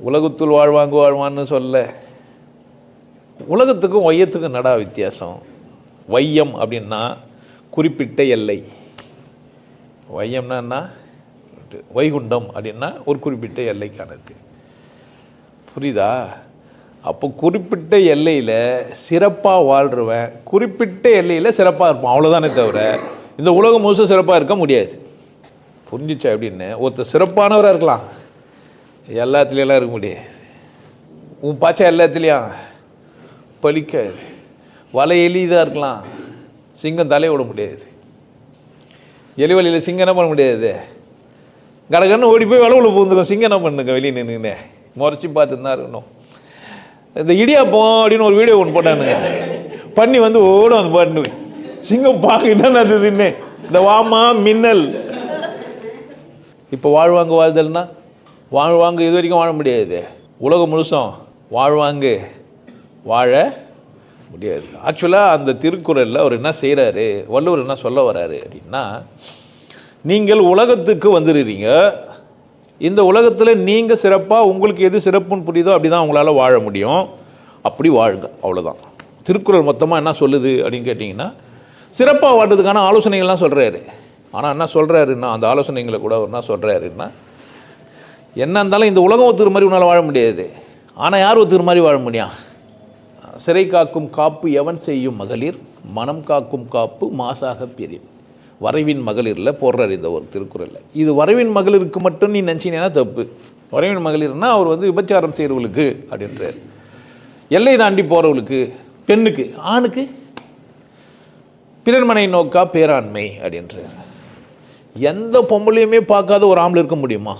உலகத்துள் வாழ்வாங்க வாழ்வான்னு சொல்ல உலகத்துக்கும் வையத்துக்கும் நடா வித்தியாசம்? வையம் அப்படின்னா குறிப்பிட்ட எல்லை. வையம்னா என்ன? வைகுண்டம் அப்படின்னா ஒரு குறிப்பிட்ட எல்லைக்கானது. புரியுதா? அப்போ குறிப்பிட்ட எல்லையில் சிறப்பாக வாழ்கிறவன் குறிப்பிட்ட எல்லையில் சிறப்பாக இருப்பான். அவ்வளோதானே தவிர இந்த உலகம் முழுசும் சிறப்பாக இருக்க முடியாது. புரிஞ்சிச்சா அப்படின்னு ஒருத்தர் சிறப்பானவராக இருக்கலாம். எல்லாத்துலேயெல்லாம் இருக்க முடியாது. உன் பாச்சா எல்லாத்துலேயும் பலிக்காது வலை எளிதாக இருக்கலாம். சிங்கம் தலையை விட முடியாது. எலி வலியில் சிங்கம் என்ன பண்ண முடியாது? கடகன்னு ஓடி போய் வளவுல பூந்துக்கும் சிங்கம் என்ன பண்ணுங்க வெளியே நின்றுங்கண்ணே முறைச்சி பார்த்துன்னு தான் இருக்கணும். இந்த இடியாப்பம் அப்படின்னு ஒரு வீடியோ ஒன்று போட்டானுங்க. பண்ணி வந்து ஓடும் அந்த பாட்டு சிங்கம் பாங்க என்ன நடந்ததுன்னு. இந்த வாமா மின்னல். இப்போ வாழ்வாங்க வாழ்தல்னா வாழ்வாங்க இது வரைக்கும் வாழ முடியாது. உலகம் முழுசும் வாழ்வாங்கு வாழ முடியாது. ஆக்சுவலாக அந்த திருக்குறளில் அவர் என்ன செய்கிறாரு வள்ளுவர் என்ன சொல்ல வர்றாரு அப்படின்னா நீங்கள் உலகத்துக்கு வந்துடுறீங்க இந்த உலகத்தில் நீங்கள் சிறப்பாக உங்களுக்கு எது சிறப்புன்னு புரியுதோ அப்படி தான் உங்களால் வாழ முடியும். அப்படி வாழுங்க அவ்வளோதான் திருக்குறள் மொத்தமாக என்ன சொல்லுது அப்படின்னு கேட்டிங்கன்னா சிறப்பாக வாழ்றதுக்கான ஆலோசனைகள்லாம் சொல்கிறாரு ஆனால் என்ன சொல்கிறாருன்னா அந்த ஆலோசனைகளை கூட அவர் என்ன சொல்கிறாருன்னா என்ன இருந்தாலும் இந்த உலகம் ஒத்துக்கிற மாதிரி உன்னால் வாழ முடியாது. ஆனால் யார் ஒத்துக்கிற மாதிரி வாழ முடியும்? சிறை காக்கும் காப்பு எவன் செய்யும் மகளிர்? மனம் காக்கும் காப்பு மாசாக பெரிய வரைவின் மகளிரில் போடுறார் இந்த ஒரு திருக்குறளில். இது வரைவின் மகளிருக்கு மட்டும் நீ நினச்சினேன்னா தப்பு. வரைவின் மகளிர்னா அவர் வந்து விபச்சாரம் செய்கிறவளுக்கு அப்படின்றார். எல்லை தாண்டி போகிறவளுக்கு பெண்ணுக்கு ஆணுக்கு? பிறன்மனை நோக்கா பேராண்மை அப்படின்றார். எந்த பொம்பளையுமே பார்க்காத ஒரு ஆம்பளை இருக்க முடியுமா?